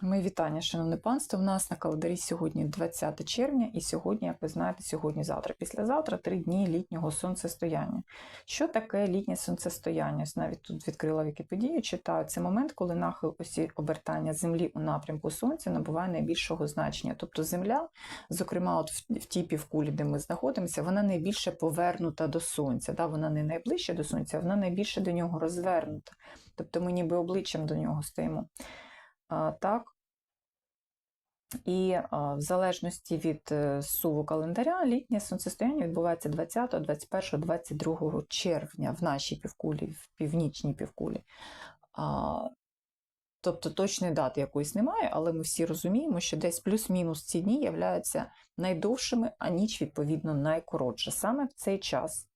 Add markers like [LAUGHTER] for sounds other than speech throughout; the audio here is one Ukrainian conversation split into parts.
Мої вітання, шановне панство. У нас на календарі сьогодні 20 червня, і сьогодні, як ви знаєте, сьогодні-завтра, післязавтра три дні літнього сонцестояння. Що таке літнє сонцестояння? Навіть тут відкрила Вікіпедію, читаю. Це момент, коли нахил осі обертання Землі у напрямку Сонця набуває найбільшого значення. Тобто Земля, зокрема, от в тій півкулі, де ми знаходимося, вона найбільше повернута до Сонця. Да? Вона не найближче до Сонця, вона найбільше до нього розвернута. Тобто ми ніби обличчям до нього стоїмо. Так. І в залежності від е, суву календаря, літнє сонцестояння відбувається 20, 21, 22 червня в нашій півкулі, в північній півкулі. Тобто точної дати якоїсь немає, але ми всі розуміємо, що десь плюс-мінус ці дні являються найдовшими, а ніч, відповідно, найкоротша. Саме в цей час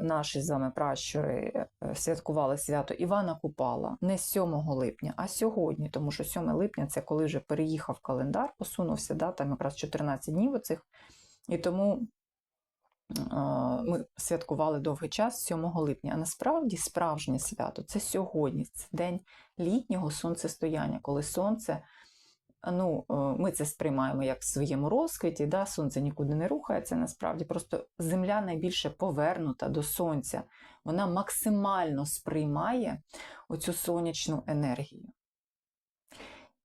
наші з вами пращури е, святкували свято Івана Купала не 7 липня, а сьогодні, тому що 7 липня це коли вже переїхав календар, посунувся, да, там якраз 14 днів оцих. І тому ми святкували довгий час 7 липня. А насправді справжнє свято це сьогодні, це день літнього сонцестояння, коли сонце. Ну, е, ми це сприймаємо як в своєму розквіті, да? сонце нікуди не рухається. Насправді просто земля найбільше повернута до сонця. Вона максимально сприймає оцю сонячну енергію.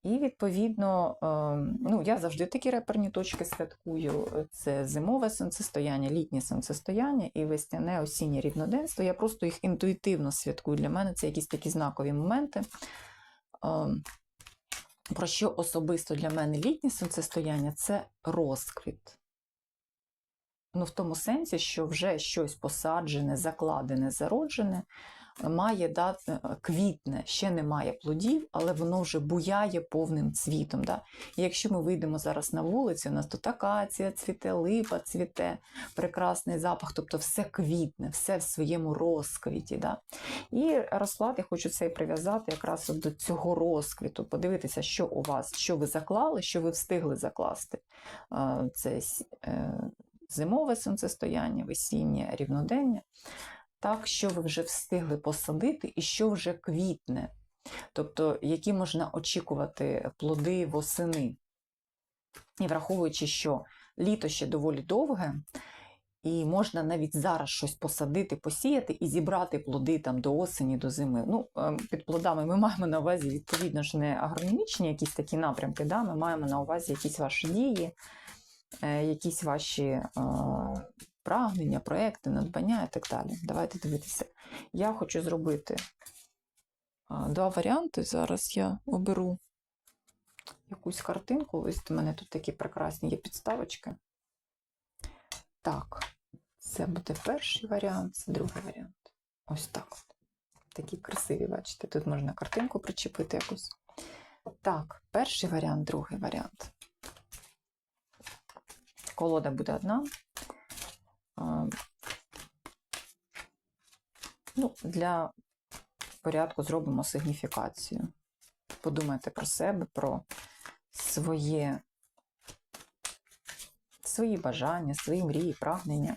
І, відповідно, е, ну, я завжди такі реперні точки святкую. Це зимове сонцестояння, літнє сонцестояння і весняне осіннє рівноденство. Я просто їх інтуїтивно святкую. Для мене це якісь такі знакові моменти. Про що особисто для мене літнє сонцестояння це розквіт. Ну, в тому сенсі, що вже щось посаджене, закладене, зароджене, має дати е, квітне, ще немає плодів, але воно вже буяє повним цвітом. Да? І якщо ми вийдемо зараз на вулицю, у нас тут акація цвіте, липа цвіте, прекрасний запах, тобто все квітне, все в своєму розквіті. Да? І розклад я хочу цей прив'язати якраз до цього розквіту, подивитися, що у вас, що ви заклали, що ви встигли закласти. Це е, зимове сонцестояння, весіннє рівнодення. Так, що ви вже встигли посадити і що вже квітне. Тобто, які можна очікувати плоди восени. І враховуючи, що літо ще доволі довге, і можна навіть зараз щось посадити, посіяти і зібрати плоди там до осені, до зими. Ну, ем, під плодами ми маємо на увазі, відповідно ж, не агрономічні якісь такі напрямки, да? ми маємо на увазі якісь ваші дії, е, якісь ваші е, прагнення, проекти, надбання і так далі. Давайте дивитися. Я хочу зробити два варіанти. Зараз я оберу якусь картинку. Ось у мене тут такі прекрасні є підставочки. Так, це буде перший варіант, це другий варіант. Ось так. Такі красиві, бачите, тут можна картинку причепити якусь. Так, перший варіант, другий варіант. Колода буде одна. Ну, для порядку зробимо сигніфікацію. Подумайте про себе, про своє, свої бажання, свої мрії, прагнення,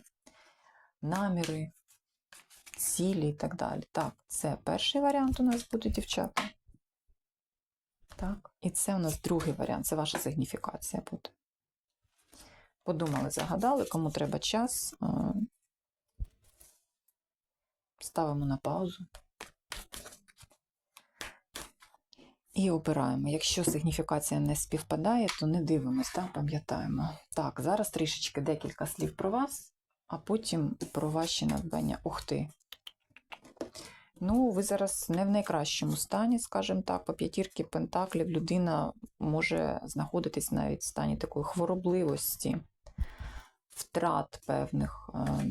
наміри, цілі і так далі. Так, це перший варіант у нас буде, дівчата. Так, і це у нас другий варіант, це ваша сигніфікація буде. Подумали, загадали, кому треба час. е, Ставимо на паузу. І обираємо. Якщо сигніфікація не співпадає, то не дивимось, так? пам'ятаємо. Так, зараз трішечки декілька слів про вас, а потім про ваші надбання. Ух ти! Ну, ви зараз не в найкращому стані, скажімо так, по п'ятірки пентаклів людина може знаходитись навіть в стані такої хворобливості, втрат певних е,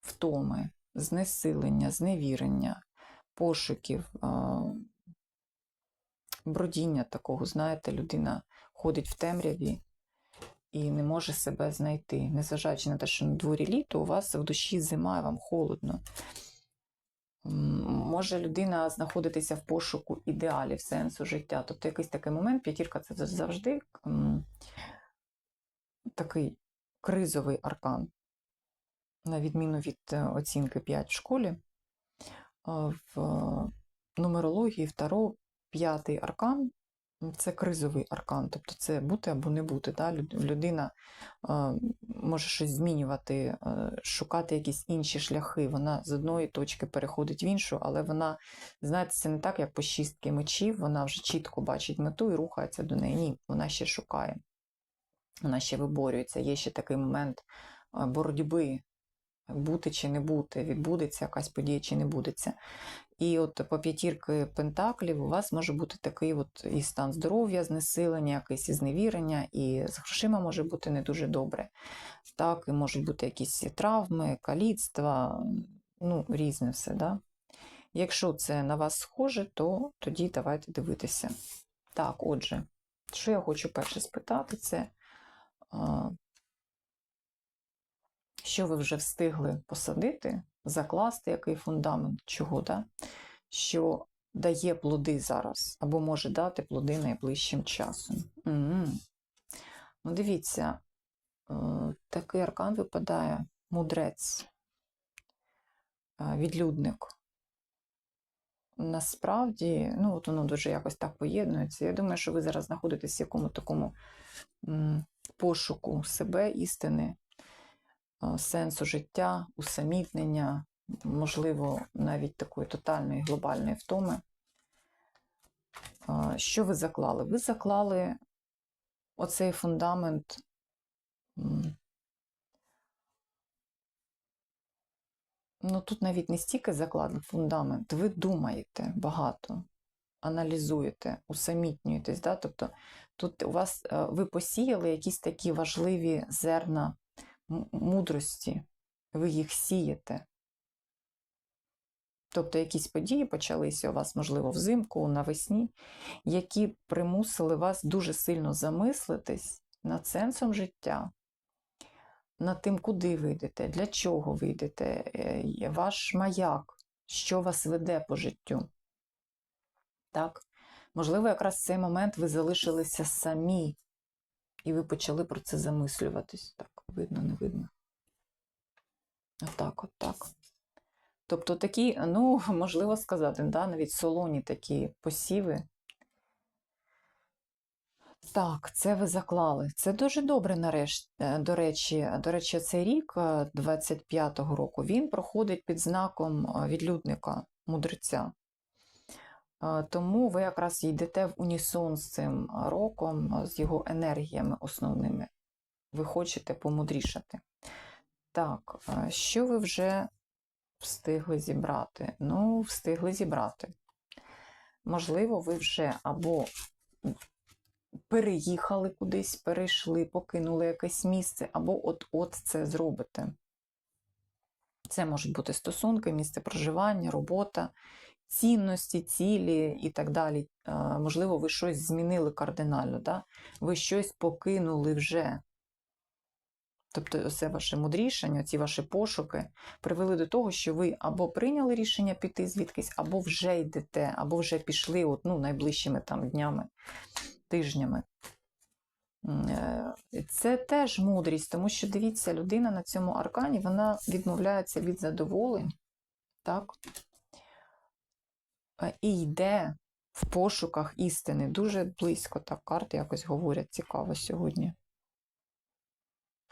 втоми, знесилення, зневірення, пошуків, е, бродіння такого, знаєте, людина ходить в темряві і не може себе знайти. Незважаючи на те, що на дворі літо, у вас в душі зима, вам холодно. Може людина знаходитися в пошуку ідеалів сенсу життя. Тобто якийсь такий момент, п'ятірка це завжди такий кризовий аркан, на відміну від е, оцінки 5 в школі. е, В нумерології Таро п'ятий аркан Це кризовий аркан, тобто це бути або не бути. Да? Людина е, може щось змінювати, е, шукати якісь інші шляхи. Вона з одної точки переходить в іншу, але вона, знаєте, це не так, як по шістки мечів, вона вже чітко бачить мету і рухається до неї. Ні, вона ще шукає, вона ще виборюється. Є ще такий момент боротьби, бути чи не бути, відбудеться якась подія чи не будеться. І от по п'ятірки пентаклів у вас може бути такий от і стан здоров'я, знесилення, якесь і зневірення, і з грошима може бути не дуже добре. Так, і можуть бути якісь травми, каліцтва, ну, різне все. Да? Якщо це на вас схоже, то тоді давайте дивитися. Так, отже, що я хочу перше спитати, це що ви вже встигли посадити, закласти який фундамент, чого, да? що дає плоди зараз, або може дати плоди найближчим часом. М. Ну, дивіться, е, такий аркан випадає мудрець, е, відлюдник. Насправді, ну, от воно дуже якось так поєднується. Я думаю, що ви зараз знаходитесь в якому такому пошуку себе, істини, сенсу життя, усамітнення, можливо, навіть такої тотальної глобальної втоми. Що ви заклали? Ви заклали оцей фундамент. Ну, тут навіть не стільки закладений фундамент, ви думаєте багато, аналізуєте, усамітнюєтесь. Да? Тобто тут у вас е, ви посіяли якісь такі важливі зерна мудрості, ви їх сієте. Тобто якісь події почалися у вас, можливо, взимку, навесні, які примусили вас дуже сильно замислитись над сенсом життя, над тим, куди ви йдете, для чого ви йдете, е, ваш маяк, що вас веде по життю. Так? Можливо, якраз в цей момент ви залишилися самі, і ви почали про це замислюватись. Так, видно, не видно. Отак, от так. Тобто такі, ну, [LAUGHS] можливо сказати, да, навіть солоні такі посіви. Так, це ви заклали. Це дуже добре, нарешті. Е, До речі, до речі, цей рік, е, 25-го року, він проходить під знаком е, відлюдника, мудреця. Е, Тому ви якраз йдете в унісон з цим роком, е, з його енергіями основними. Ви хочете помудрішати. Так, е, що ви вже встигли зібрати? Ну, встигли зібрати. Можливо, ви вже або переїхали кудись, перейшли, покинули якесь місце, або от-от це зробите. Це можуть бути стосунки, місце проживання, робота, цінності, цілі і так далі. Можливо, ви щось змінили кардинально, да? ви щось покинули вже. Тобто, оце ваше мудрішання, ці ваші пошуки привели до того, що ви або прийняли рішення піти звідкись, або вже йдете, або вже пішли от, ну, найближчими там днями, тижнями. Е, Це теж мудрість, тому що дивіться, людина на цьому аркані вона відмовляється від задоволень, так? Е, І йде в пошуках істини. Дуже близько так карти якось говорять цікаво сьогодні.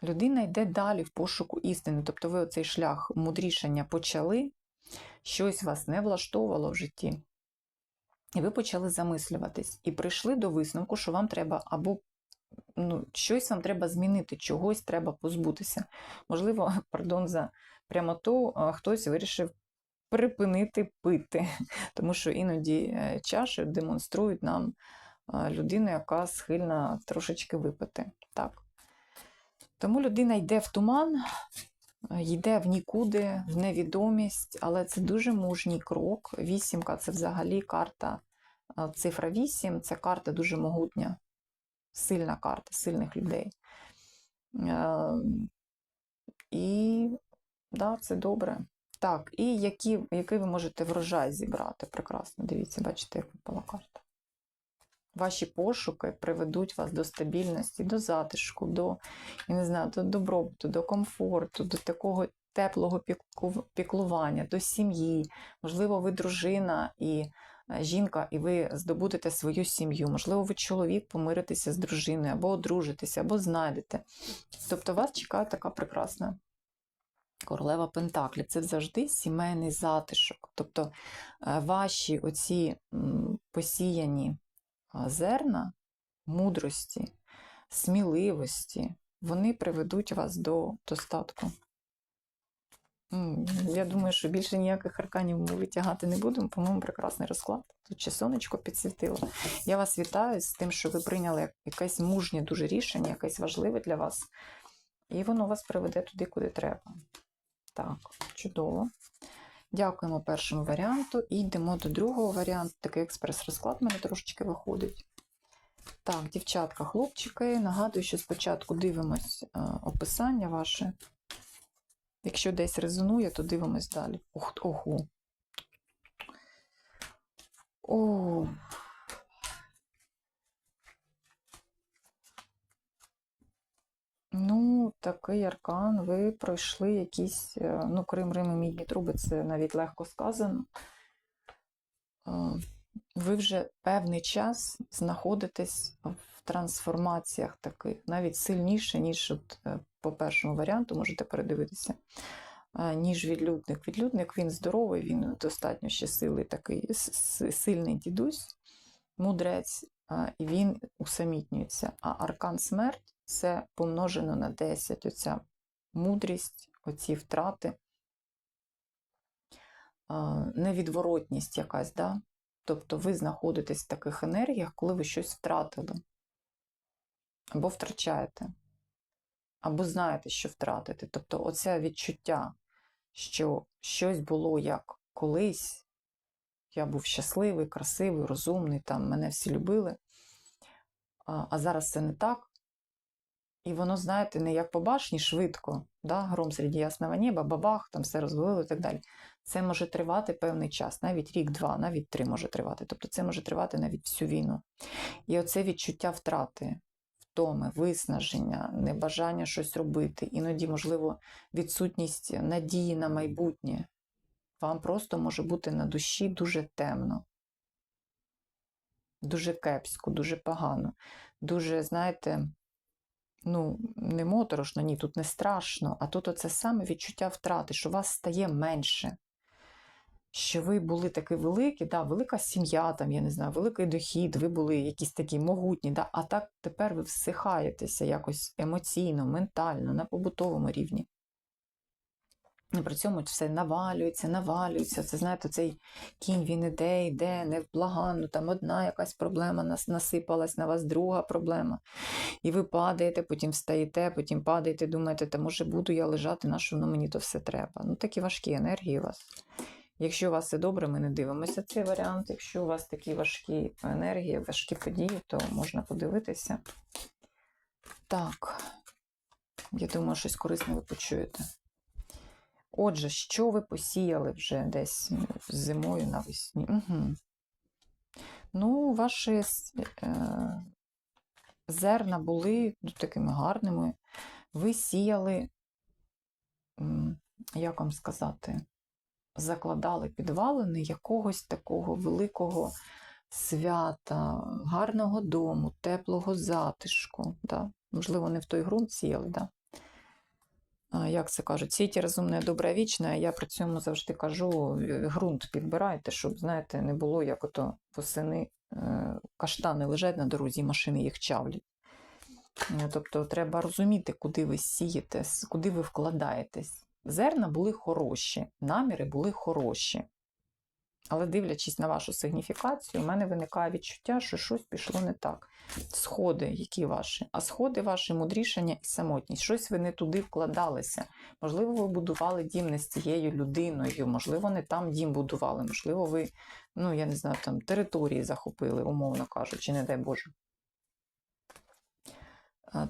Людина йде далі в пошуку істини. Тобто ви оцей шлях мудрішання почали, щось вас не влаштовувало в житті. І ви почали замислюватись. І прийшли до висновку, що вам треба або ну, щось вам треба змінити, чогось треба позбутися. Можливо, [LAUGHS] пардон за прямоту, хтось вирішив припинити пити, [LAUGHS] тому що іноді е, чаші демонструють нам людину, яка схильна трошечки випити. Так. Тому людина йде в туман, е, йде в нікуди, в невідомість, але це дуже мужній крок. Вісімка це взагалі карта, е, цифра 8 це карта дуже могутня, сильна карта, сильних людей. Е, І да, це добре. Так, і які, який ви можете врожай зібрати? Прекрасно, дивіться, бачите, як випала карта. Ваші пошуки приведуть вас до стабільності, до затишку, до, я не знаю, до добробуту, до комфорту, до такого теплого піклування, до сім'ї. Можливо, ви дружина і е, жінка, і ви здобудете свою сім'ю. Можливо, ви чоловік помиритеся з дружиною, або одружитеся, або знайдете. Тобто вас чекає така прекрасна королева Пентаклі. Це завжди сімейний затишок. Тобто е, ваші оці посіяні зерна мудрості, сміливості, вони приведуть вас до достатку. Я думаю, що більше ніяких арканів ми витягати не будемо. По-моєму, прекрасний розклад. Тут ще сонечко підсвітило. Я вас вітаю з тим, що ви прийняли якесь мужнє дуже рішення, якесь важливе для вас. І воно вас приведе туди, куди треба. Так, чудово. Дякуємо першому варіанту. І йдемо до другого варіанту. Такий експрес-розклад в мене трошечки виходить. Так, дівчатка, хлопчики, нагадую, що спочатку дивимось е, описання ваше. Якщо десь резонує, то дивимось далі. Ух, ого. О. Ну, такий аркан, ви пройшли якісь, е, ну, Крим, Рим і мідні труби, це навіть легко сказано. Е, Ви вже певний час знаходитесь в трансформаціях таких, навіть сильніше, ніж от, е, по першому варіанту, можете передивитися, ніж відлюдник. Відлюдник він здоровий, він достатньо ще силий такий сильний дідусь, мудрець, і він усамітнюється. А аркан смерть це помножено на 10. Оця мудрість, оці втрати, невідворотність якась, да? Тобто ви знаходитесь в таких енергіях, коли ви щось втратили, або втрачаєте, або знаєте, що втратите. Тобто, оце відчуття, що щось було як колись, я був щасливий, красивий, розумний, там мене всі любили, а зараз це не так. І воно, знаєте, не як по башні швидко, да? гром серед ясного неба, бабах, там все розвалило і так далі. Це може тривати певний час, навіть рік-два, навіть три може тривати. Тобто це може тривати навіть всю війну. І оце відчуття втрати, втоми, виснаження, небажання щось робити, іноді, можливо, відсутність надії на майбутнє. Вам просто може бути на душі дуже темно, дуже кепсько, дуже погано, дуже, знаєте, ну, не моторошно, ні, тут не страшно, а тут оце саме відчуття втрати, що вас стає менше. Що ви були такі великі, да, велика сім'я, там, я не знаю, великий дохід, ви були якісь такі могутні, да, а так тепер ви всихаєтеся якось емоційно, ментально, на побутовому рівні. І при цьому все навалюється, навалюється. Це, знаєте, цей кінь він іде, йде, невблаганно, там одна якась проблема нас насипалась на вас, друга проблема. І ви падаєте, потім встаєте, потім падаєте, думаєте, та може буду я лежати, на що воно мені то все треба. Ну, такі важкі енергії у вас. Якщо у вас все добре, ми не дивимося цей варіант. Якщо у вас такі важкі енергії, важкі події, то можна подивитися. Так, я думаю, щось корисне ви почуєте. Отже, що ви посіяли вже десь зимою навесні? Угу. Ну, ваші е, зерна були ну, такими гарними. Ви сіяли, як вам сказати, закладали підвалини якогось такого великого свята, гарного дому, теплого затишку. Да? Можливо, не в той ґрунт сіяли, да? Як це кажуть, сіті розумне, добре, вічне. Я при цьому завжди кажу: ґрунт підбирайте, щоб, знаєте, не було як ото восени е, каштани лежать на дорозі, машини їх чавлять. Е, Тобто треба розуміти, куди ви сієте, куди ви вкладаєтесь. Зерна були хороші, наміри були хороші. Але дивлячись на вашу сигніфікацію, у мене виникає відчуття, що щось пішло не так. Сходи, які ваші, а сходи ваші мудрішення і самотність. Щось ви не туди вкладалися. Можливо, ви будували дім не з цією людиною, можливо, не там дім будували, можливо, ви, ну, я не знаю, там території захопили, умовно кажучи, не дай Боже.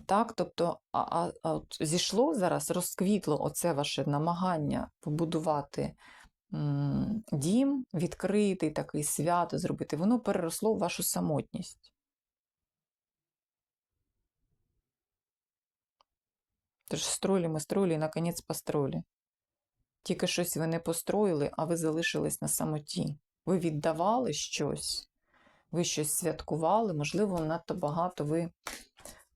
Так, тобто, а, а, а от зійшло зараз, розквітло оце ваше намагання побудувати дім, відкритий такий свято зробити, воно переросло в вашу самотність. Тож строїли ми строїли і наконець построїли. Тільки щось ви не построїли, а ви залишились на самоті. ви віддавали щось, ви щось святкували, можливо, надто багато ви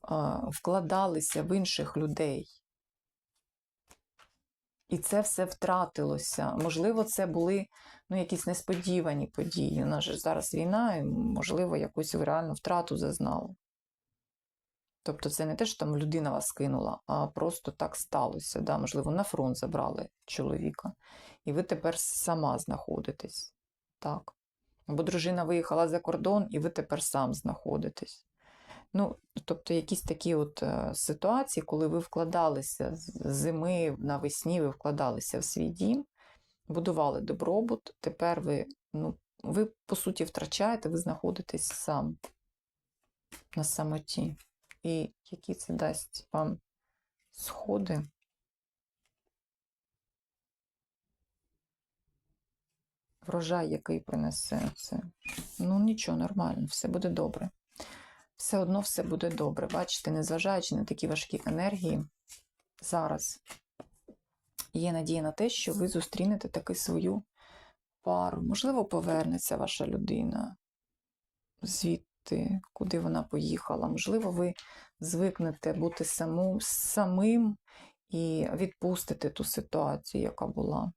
а, вкладалися в інших людей. І це все втратилося. Можливо, це були ну, якісь несподівані події. У нас же зараз війна, і, можливо, якусь реальну втрату зазнали. Тобто це не те, що там людина вас кинула, а просто так сталося. Да? Можливо, на фронт забрали чоловіка, і ви тепер сама знаходитесь. Так. Або дружина виїхала за кордон, і ви тепер сам знаходитесь. Ну, тобто, якісь такі от е, ситуації, коли ви вкладалися з зими навесні, ви вкладалися в свій дім, будували добробут, тепер ви, ну, ви, по суті, втрачаєте, ви знаходитесь сам на самоті. І які це дасть вам сходи. Врожай, який принесе це. Ну, нічого, нормально, все буде добре. Все одно все буде добре. Бачите, незважаючи на такі важкі енергії, зараз є надія на те, що ви зустрінете таки свою пару. Можливо, повернеться ваша людина звідти, куди вона поїхала. Можливо, ви звикнете бути саму, самим і відпустите ту ситуацію, яка була.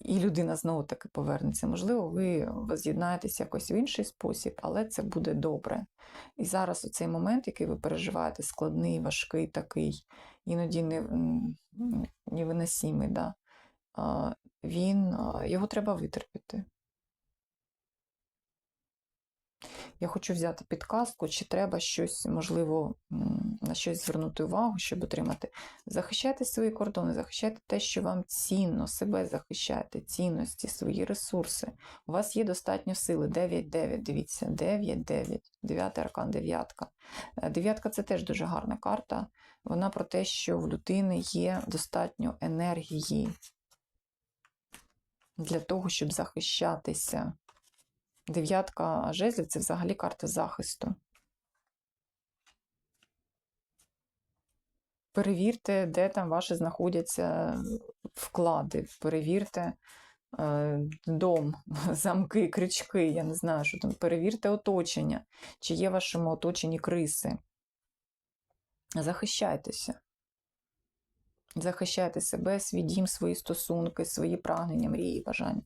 І людина знову таки повернеться. Можливо, ви з'єднаєтесь якось в інший спосіб, але це буде добре. І зараз у цей момент, який ви переживаєте, складний, важкий, такий, іноді невиносимий, да, він, його треба витерпіти. Я хочу взяти підказку, чи треба щось, можливо, на щось звернути увагу, щоб отримати. Захищайте свої кордони, захищайте те, що вам цінно, себе захищайте, цінності, свої ресурси. У вас є достатньо сили. 9-9, дивіться, 9-9, 9 аркан, дев'ятка. Е, дев'ятка це теж дуже гарна карта. Вона про те, що в людини є достатньо енергії для того, щоб захищатися. Дев'ятка жезлів це взагалі карта захисту. Перевірте, де там ваші знаходяться вклади. Перевірте е, дом, [LAUGHS] замки, крючки, я не знаю, що там. Перевірте оточення, чи є в вашому оточенні криси. Захищайтеся. Захищайте себе, свій дім, свої стосунки, свої прагнення, мрії, бажання.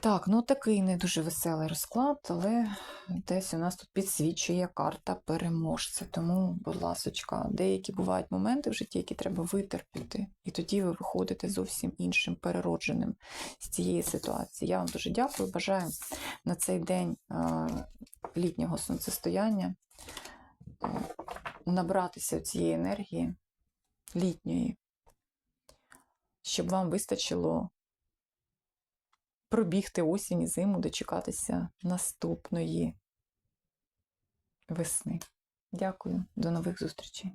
Так, ну такий не дуже веселий розклад, але десь у нас тут підсвічує карта переможця. Тому, будь ласочка, деякі бувають моменти в житті, які треба витерпіти, і тоді ви виходите зовсім іншим, переродженим з цієї ситуації. Я вам дуже дякую. Бажаю на цей день літнього сонцестояння набратися цієї енергії літньої, щоб вам вистачило пробігти осінь і зиму, дочекатися наступної весни. Дякую, до нових зустрічей!